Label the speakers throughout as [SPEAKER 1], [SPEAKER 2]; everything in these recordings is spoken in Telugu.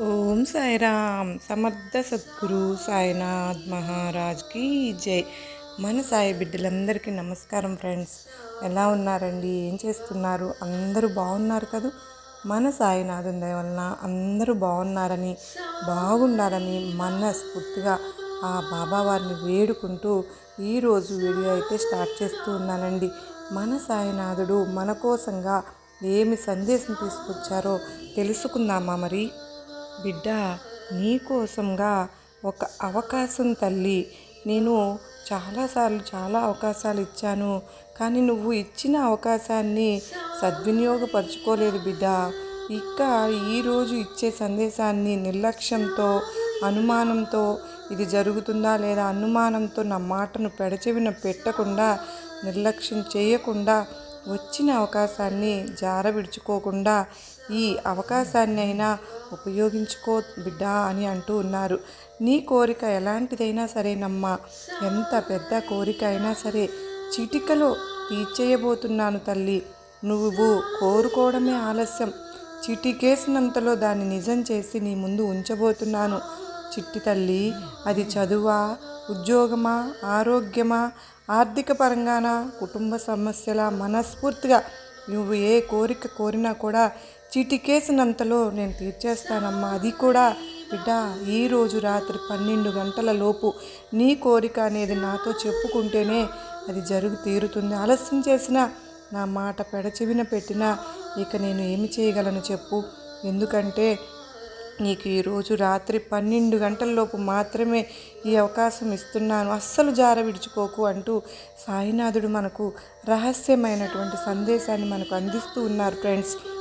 [SPEAKER 1] ఓం సాయిరామ్. సమర్థ సద్గురు సాయినాథ్ మహారాజ్కి జై. మన సాయి బిడ్డలందరికీ నమస్కారం ఫ్రెండ్స్. ఎలా ఉన్నారండి? ఏం చేస్తున్నారు? అందరూ బాగున్నారు కదూ? మన సాయినాథం దయ వలన అందరూ బాగున్నారని బాగుండాలని మనస్ఫూర్తిగా ఆ బాబా వారిని వేడుకుంటూ ఈరోజు వీడియో అయితే స్టార్ట్ చేస్తూ ఉన్నానండి. మన సాయినాథుడు మన కోసంగా ఏమి సందేశం తీసుకొచ్చారో తెలుసుకుందామా మరి? బిడ్డ నీకోసంగా ఒక అవకాశం తల్లి. నేను చాలాసార్లు చాలా అవకాశాలు ఇచ్చాను కానీ నువ్వు ఇచ్చిన అవకాశాన్ని సద్వినియోగపరచుకోలేదు బిడ్డ. ఇక ఈరోజు ఇచ్చే సందేశాన్ని నిర్లక్ష్యంతో అనుమానంతో ఇది జరుగుతుందా లేదా అనుమానంతో నా మాటను పెడచెవిన పెట్టకుండా నిర్లక్ష్యం చేయకుండా వచ్చిన అవకాశాన్ని జారవిడుచుకోకుండా ఈ అవకాశాన్ని అయినా ఉపయోగించుకో బిడ్డా అని అంటూ ఉన్నారు. నీ కోరిక ఎలాంటిదైనా సరేనమ్మా ఎంత పెద్ద కోరిక అయినా సరే చిటికలో తీర్చేయబోతున్నాను తల్లి. నువ్వు కోరుకోవడమే ఆలస్యం. చిటికేసినంతలో దాన్ని నిజం చేసి నీ ముందు ఉంచబోతున్నాను. చిట్టి తల్లి అది చదువా ఉద్యోగమా ఆరోగ్యమా ఆర్థిక పరంగానా కుటుంబ సమస్యల మనస్ఫూర్తిగా నువ్వు ఏ కోరిక కోరినా కూడా చిటికేసినంతలో నేను తీర్చేస్తానమ్మా. అది కూడా బిడ్డ ఈరోజు రాత్రి పన్నెండు గంటల లోపు నీ కోరిక అనేది నాతో చెప్పుకుంటేనే అది జరుగు తీరుతుంది. ఆలస్యం చేసిన నా మాట పెడచెవిన పెట్టినా ఇక నేను ఏమి చేయగలను చెప్పు? ఎందుకంటే నీకు ఈరోజు రాత్రి పన్నెండు గంటలలోపు మాత్రమే ఈ అవకాశం ఇస్తున్నాను. అస్సలు జార విడుచుకోకు అంటూ సాయినాథుడు మనకు రహస్యమైనటువంటి సందేశాన్ని మనకు అందిస్తూ ఉన్నారు ఫ్రెండ్స్.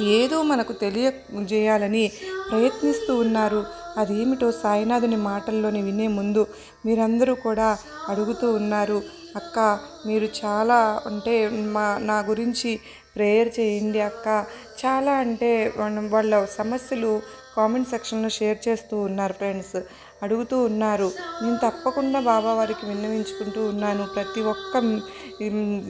[SPEAKER 1] ఏదో మనకు తెలియజేయాలని ప్రయత్నిస్తూ ఉన్నారు. అదేమిటో సాయినాథుని మాటల్లోని వినే ముందు మీరందరూ కూడా అడుగుతూ ఉన్నారు అక్క మీరు చాలా అంటే మా నా గురించి ప్రేయర్ చేయండి అక్క. చాలా అంటే వాళ్ళ సమస్యలు కామెంట్ సెక్షన్లో షేర్ చేస్తూ ఉన్నారు ఫ్రెండ్స్. అడుగుతూ ఉన్నారు. నేను తప్పకుండా బాబా వారికి విన్నవించుకుంటూ ఉన్నాను. ప్రతి ఒక్క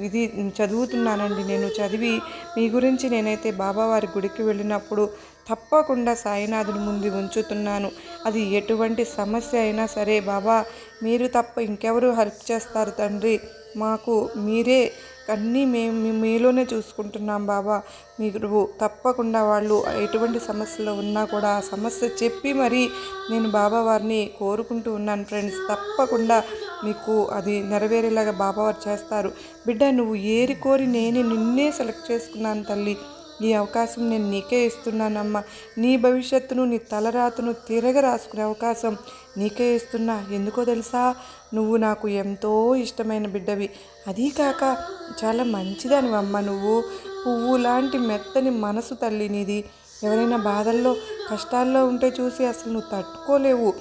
[SPEAKER 1] ఇది చదువుతున్నానండి నేను. చదివి మీ గురించి నేనైతే బాబావారి గుడికి వెళ్ళినప్పుడు తప్పకుండా సాయినాథుని ముందు ఉంచుతున్నాను. అది ఎటువంటి సమస్య అయినా సరే బాబా మీరు తప్ప ఇంకెవరు హెల్ప్ చేస్తారు తండ్రి. మాకు మీరే అన్నీ మేము మీలోనే చూసుకుంటున్నాం బాబా. మీరు తప్పకుండా వాళ్ళు ఎటువంటి సమస్యలో ఉన్నా కూడా ఆ సమస్య చెప్పి మరి నేను బాబా వారిని కోరుకుంటూ ఉన్నాను ఫ్రెండ్స్. తప్పకుండా మీకు అది నెరవేరేలాగా బాబావారు చేస్తారు. బిడ్డ నువ్వు ఏరి కోరి నేనే నిన్నే సెలెక్ట్ చేసుకున్నాను తల్లి. ఈ అవకాశం నేను నీకే ఇస్తున్నానమ్మా. నీ భవిష్యత్తును నీ తలరాతను తిరగ రాసుకునే అవకాశం నీకే ఇస్తున్నా. ఎందుకో తెలుసా? నువ్వు నాకు ఎంతో ఇష్టమైన బిడ్డవి. అదీ కాక చాలా మంచిదానివి అమ్మ నువ్వు. పువ్వు లాంటి మెత్తని మనసు తల్లి నీది. ఎవరైనా బాధల్లో కష్టాల్లో ఉంటే చూసి అసలు నువ్వు తట్టుకోలేవు.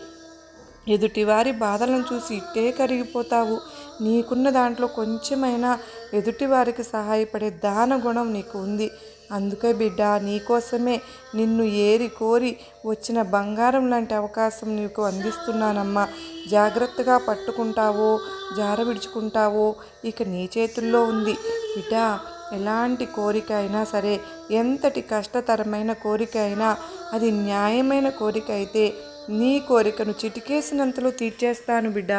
[SPEAKER 1] ఎదుటివారి బాధలను చూసి ఇట్టే కరిగిపోతావు. నీకున్న దాంట్లో కొంచెమైనా ఎదుటివారికి సహాయపడే దాన గుణం నీకు ఉంది. అందుకే బిడ్డ నీకోసమే నిన్ను ఏరి కోరి వచ్చిన బంగారం లాంటి అవకాశం నీకు అందిస్తున్నానమ్మా. జాగ్రత్తగా పట్టుకుంటావో జార విడుచుకుంటావో ఇక నీ చేతుల్లో ఉంది. బిడ్డ ఎలాంటి కోరిక అయినా సరే ఎంతటి కష్టతరమైన కోరిక అయినా అది న్యాయమైన కోరిక అయితే నీ కోరికను చిటికేసినంతలో తీర్చేస్తాను బిడ్డ.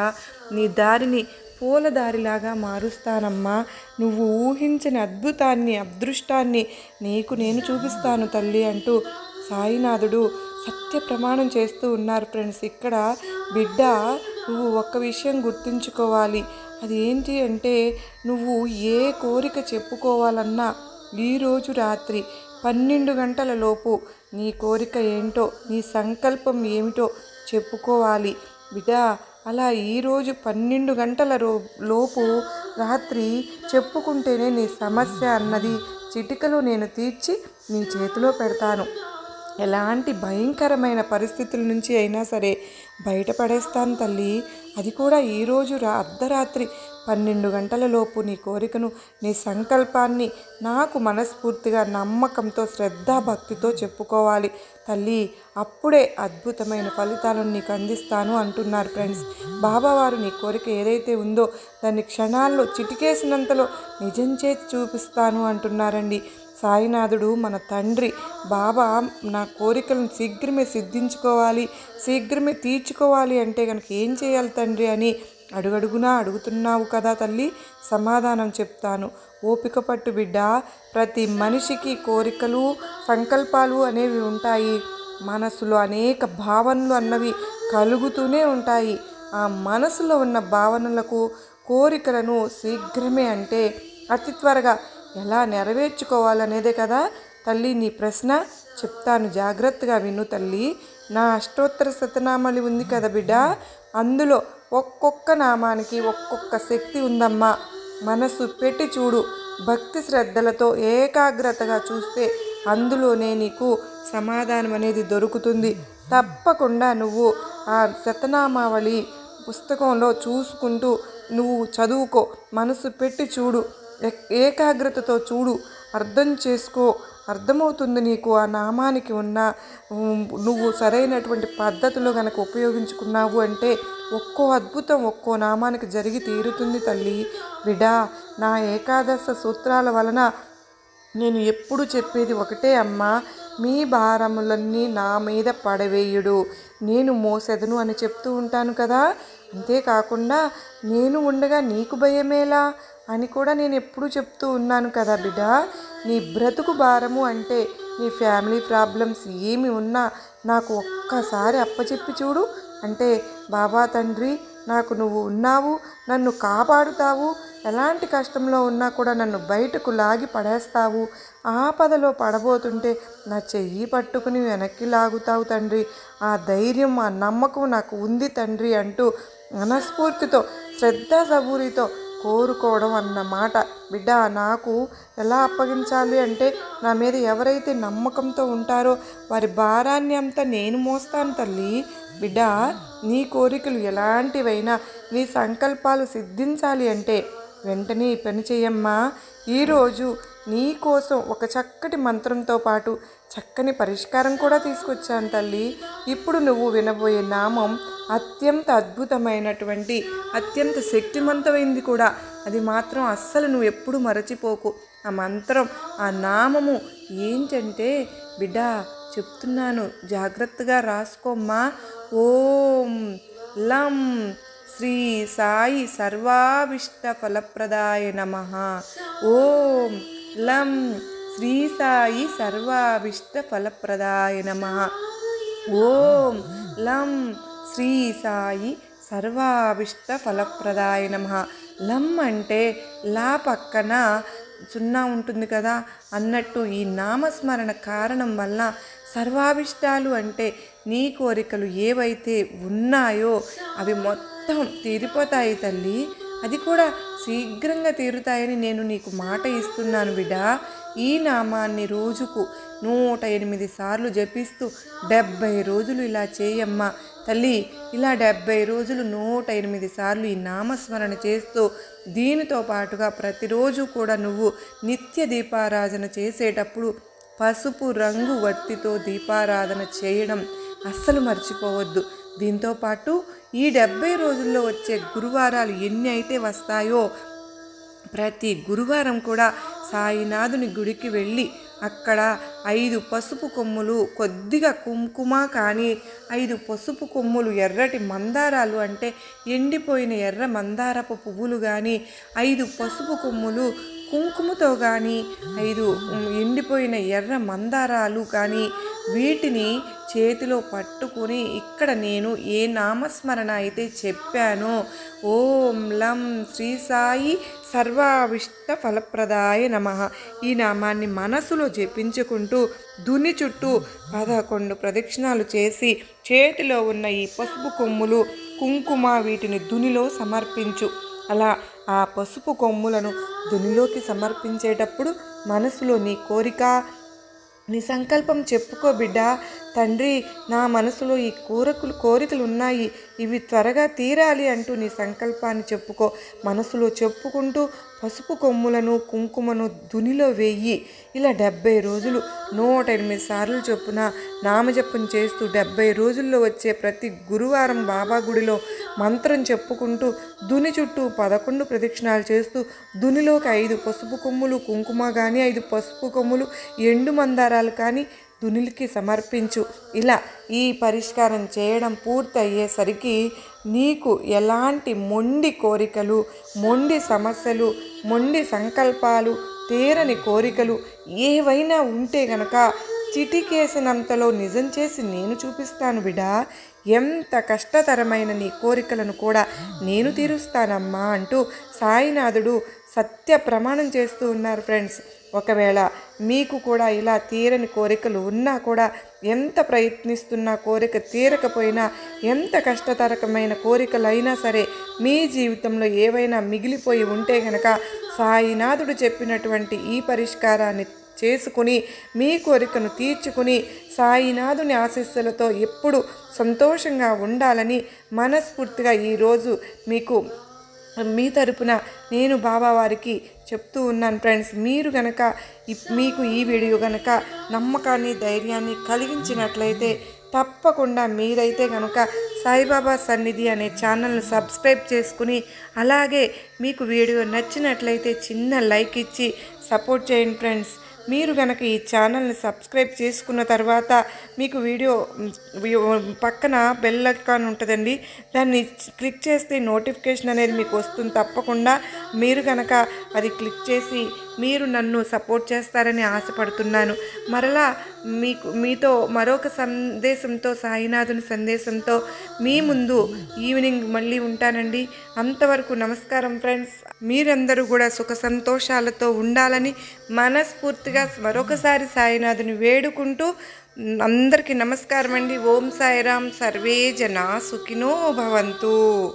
[SPEAKER 1] నీ దారిని పూలదారిలాగా మారుస్తానమ్మా. నువ్వు ఊహించని అద్భుతాన్ని అదృష్టాన్ని నీకు నేను చూపిస్తాను తల్లి అంటూ సాయినాథుడు సత్య ప్రమాణం చేస్తూ ఉన్నారు ఫ్రెండ్స్. ఇక్కడ బిడ్డ నువ్వు ఒక్క విషయం గుర్తుంచుకోవాలి. అది ఏంటి అంటే నువ్వు ఏ కోరిక చెప్పుకోవాలన్నా ఈరోజు రాత్రి పన్నెండు గంటల లోపు నీ కోరిక ఏంటో నీ సంకల్పం ఏమిటో చెప్పుకోవాలి. బిడ్డ అలా ఈరోజు పన్నెండు గంటల రో లోపు రాత్రి చెప్పుకుంటేనే నీ సమస్య అన్నది చిటికలో నేను తీర్చి నీ చేతిలో పెడతాను. ఎలాంటి భయంకరమైన పరిస్థితుల నుంచి అయినా సరే బయటపడేస్తాను తల్లి. అది కూడా ఈరోజు రా అర్ధరాత్రి పన్నెండు గంటల లోపు నీ కోరికను నీ సంకల్పాన్ని నాకు మనస్ఫూర్తిగా నమ్మకంతో శ్రద్ధాభక్తితో చెప్పుకోవాలి. తల్లి అప్పుడే అద్భుతమైన ఫలితాలను నీకు అందిస్తాను అంటున్నారు ఫ్రెండ్స్. బాబావారు నీ కోరిక ఏదైతే ఉందో దాన్ని క్షణాల్లో చిటికేసినంతలో నిజం చేసి చూపిస్తాను అంటున్నారండి. సాయినాథుడు మన తండ్రి బాబా నా కోరికలను శీఘ్రమే సిద్ధించుకోవాలి శీఘ్రమే తీర్చుకోవాలి అంటే కనుక ఏం చేయాలి తండ్రి అని అడుగడుగునా అడుగుతున్నావు కదా తల్లి సమాధానం చెప్తాను. ఓపిక పట్టు బిడ్డ ప్రతి మనిషికి కోరికలు సంకల్పాలు అనేవి ఉంటాయి. మనసులో అనేక భావనలు అన్నవి కలుగుతూనే ఉంటాయి. ఆ మనసులో ఉన్న భావనలకు కోరికలను శీఘ్రమే అంటే అతి త్వరగా ఎలా నెరవేర్చుకోవాలనేదే కదా తల్లి నీ ప్రశ్న. చెప్తాను జాగ్రత్తగా విను తల్లి. నా అష్టోత్తర శతనామలి ఉంది కదా బిడ్డ అందులో ఒక్కొక్క నామానికి ఒక్కొక్క శక్తి ఉందమ్మా. మనసు పెట్టి చూడు. భక్తి శ్రద్ధలతో ఏకాగ్రతగా చూస్తే అందులోనే నీకు సమాధానం అనేది దొరుకుతుంది. తప్పకుండా నువ్వు ఆ శతనామావళి పుస్తకంలో చూసుకుంటూ నువ్వు చదువుకో. మనసు పెట్టి చూడు. ఏకాగ్రతతో చూడు. అర్థం చేసుకో. అర్థమవుతుంది నీకు ఆ నామానికి ఉన్న నువ్వు సరైనటువంటి పద్ధతిలో కనుక ఉపయోగించుకున్నావు అంటే ఒక్కో అద్భుతం ఒక్కో నామానికి జరిగి తీరుతుంది తల్లి. బిడా నా ఏకాదశ సూత్రాల వలన నేను ఎప్పుడు చెప్పేది ఒకటే అమ్మా మీ భారములన్నీ నా మీద పడవేయుడు. నేను మోసెదను అని చెప్తూ ఉంటాను కదా. అంతేకాకుండా నేను ఉండగా నీకు భయమేలా అని కూడా నేను ఎప్పుడు చెప్తూ ఉన్నాను కదా బిడ్డ నీ బ్రతుకు భారము అంటే నీ ఫ్యామిలీ ప్రాబ్లమ్స్ ఏమి ఉన్నా నాకు ఒక్కసారి అప్పచెప్పి చూడు. అంటే బాబా తండ్రి నాకు నువ్వు ఉన్నావు నన్ను కాపాడుతావు ఎలాంటి కష్టంలో ఉన్నా కూడా నన్ను బయటకు లాగి పడేస్తావు. ఆపదలో పడబోతుంటే నా చెయ్యి పట్టుకుని వెనక్కి లాగుతావు తండ్రి. ఆ ధైర్యం ఆ నమ్మకం నాకు ఉంది తండ్రి అంటూ మనస్ఫూర్తితో శ్రద్ధ సబూరితో కోరుకోవడం అన్నమాట బిడ్డ నాకు ఎలా అప్పగించాలి అంటే నా మీద ఎవరైతే నమ్మకంతో ఉంటారో వారి భారాన్ని అంతా నేను మోస్తాను తల్లి. బిడ్డ నీ కోరికలు ఎలాంటివైనా నీ సంకల్పాలు సిద్ధించాలి అంటే వెంటనే ఈ పని చేయమ్మా ఈరోజు నీ కోసం ఒక చక్కటి మంత్రంతో పాటు చక్కని పరిష్కారం కూడా తీసుకొచ్చాను తల్లి. ఇప్పుడు నువ్వు వినబోయే నామం అత్యంత అద్భుతమైనటువంటి అత్యంత శక్తివంతమైంది కూడా. అది మాత్రం అస్సలు నువ్వు ఎప్పుడు మరచిపోకు. ఆ మంత్రం ఆ నామము ఏంటంటే బిడ్డ చెప్తున్నాను జాగ్రత్తగా రాసుకోమ్మా. ఓం లం శ్రీ సాయి సర్వాభిష్ట ఫలప్రదాయ నమ. ఓం లం శ్రీ సాయి సర్వాభిష్ట ఫలప్రదాయ నమ. ఓం లం శ్రీ సాయి సర్వాభిష్ట ఫలప్రదాయ నమ. లం అంటే లా పక్కన సున్నా ఉంటుంది కదా? అన్నట్టు ఈ నామస్మరణ కారణం వల్ల సర్వాభిష్టాలు అంటే నీ కోరికలు ఏవైతే ఉన్నాయో అవి మొత్తం తీరిపోతాయి తల్లి. అది కూడా శీఘ్రంగా తీరుతాయని నేను నీకు మాట ఇస్తున్నాను బిడ్డ. ఈ నామాన్ని రోజుకు నూట ఎనిమిది సార్లు జపిస్తూ డెబ్భై రోజులు ఇలా చేయమ్మా. తల్లి ఇలా డెబ్భై రోజులు నూట ఎనిమిది సార్లు ఈ నామస్మరణ చేస్తూ దీనితో పాటుగా ప్రతిరోజు కూడా నువ్వు నిత్య దీపారాధన చేసేటప్పుడు పసుపు రంగు వత్తితో దీపారాధన చేయడం అస్సలు మర్చిపోవద్దు. దీంతో పాటు ఈ డెబ్బై రోజుల్లో వచ్చే గురువారాలు ఎన్ని అయితే వస్తాయో ప్రతి గురువారం కూడా సాయినాథుని గుడికి వెళ్ళి అక్కడ ఐదు పసుపు కొమ్ములు కొద్దిగా కుంకుమ కానీ ఐదు పసుపు కొమ్ములు ఎర్రటి మందారాలు అంటే ఎండిపోయిన ఎర్ర మందారపు పువ్వులు కానీ ఐదు పసుపు కొమ్ములు కుంకుమతో కానీ ఐదు ఎండిపోయిన ఎర్ర మందారాలు కానీ వీటిని చేతిలో పట్టుకుని ఇక్కడ నేను ఏ నామస్మరణ అయితే చెప్పానో ఓం లం శ్రీ సాయి సర్వావిష్ట ఫలప్రదాయ నమ. ఈ నామాన్ని మనసులో జపించుకుంటూ దుని చుట్టూ పదకొండు ప్రదక్షిణాలు చేసి చేతిలో ఉన్న ఈ పసుపు కొమ్ములు కుంకుమ వీటిని దునిలో సమర్పించు. అలా ఆ పసుపు కొమ్ములను దునిలోకి సమర్పించేటప్పుడు మనసులో నీ కోరిక నీ సంకల్పం చెప్పుకో బిడ్డ. తండ్రి నా మనసులో ఈ కోరికలు కోరికలు ఉన్నాయి. ఇవి త్వరగా తీరాలి అంటూ నీ సంకల్పాన్ని చెప్పుకో. మనసులో చెప్పుకుంటూ పసుపు కొమ్ములను కుంకుమను దునిలో వేయి. ఇలా డెబ్బై రోజులు నూట ఎనిమిది సార్లు చొప్పున నామజపం చేస్తూ డెబ్బై రోజుల్లో వచ్చే ప్రతి గురువారం బాబా గుడిలో మంత్రం చెప్పుకుంటూ దుని చుట్టూ పదకొండు ప్రదక్షిణాలు చేస్తూ దునిలోకి ఐదు పసుపు కొమ్ములు కుంకుమ కానీ ఐదు పసుపు కొమ్ములు ఎండు మందారాలు కానీ దునిలికి సమర్పించు. ఇలా ఈ పరిష్కారం చేయడం పూర్తయ్యేసరికి నీకు ఎలాంటి మొండి కోరికలు మొండి సమస్యలు మొండి సంకల్పాలు తీరని కోరికలు ఏవైనా ఉంటే గనక చిటికేసినంతలో నిజం చేసి నేను చూపిస్తాను బిడా. ఎంత కష్టతరమైన నీ కోరికలను కూడా నేను తీరుస్తానమ్మా అంటూ సాయినాథుడు సత్య ప్రమాణం చేస్తూ ఉన్నారు ఫ్రెండ్స్. ఒకవేళ మీకు కూడా ఇలా తీరని కోరికలు ఉన్నా కూడా ఎంత ప్రయత్నిస్తున్నా కోరిక తీరకపోయినా ఎంత కష్టతరకమైన కోరికలైనా సరే మీ జీవితంలో ఏవైనా మిగిలిపోయి ఉంటే గనక సాయినాథుడు చెప్పినటువంటి ఈ పరిష్కారాన్ని చేసుకుని మీ కోరికను తీర్చుకుని సాయినాథుని ఆశీస్సులతో ఎప్పుడు సంతోషంగా ఉండాలని మనస్ఫూర్తిగా ఈరోజు మీకు మీ తరపున నేను బాబా వారికి చెప్తూ ఉన్నాను ఫ్రెండ్స్. మీరు గనక ఇప్- మీకు ఈ వీడియో గనక నమ్మకాన్ని ధైర్యాన్ని కలిగించినట్లయితే తప్పకుండా మీరైతే కనుక సాయిబాబా సన్నిధి అనే ఛానల్ను సబ్స్క్రైబ్ చేసుకుని అలాగే మీకు వీడియో నచ్చినట్లయితే చిన్న లైక్ ఇచ్చి సపోర్ట్ చేయండి ఫ్రెండ్స్. మీరు కనుక ఈ ఛానల్ని సబ్స్క్రైబ్ చేసుకున్న తర్వాత మీకు వీడియో పక్కన బెల్ ఐకాన్ ఉంటుందండి. దాన్ని క్లిక్ చేస్తే నోటిఫికేషన్ అనేది మీకు వస్తుంది తప్పకుండా. మీరు కనుక అది క్లిక్ చేసి మీరు నన్ను సపోర్ట్ చేస్తారని ఆశపడుతున్నాను. మరలా మీకు మీతో మరొక సందేశంతో సాయినాథుని సందేశంతో మీ ముందు ఈవినింగ్ మళ్ళీ ఉంటానండి. అంతవరకు నమస్కారం ఫ్రెండ్స్. మీరందరూ కూడా సుఖ సంతోషాలతో ఉండాలని మనస్ఫూర్తిగా మరొకసారి సాయినాథుని వేడుకుంటూ అందరికీ నమస్కారం అండి ఓం సాయిరాం సర్వే జనా సుఖినో భవంతు.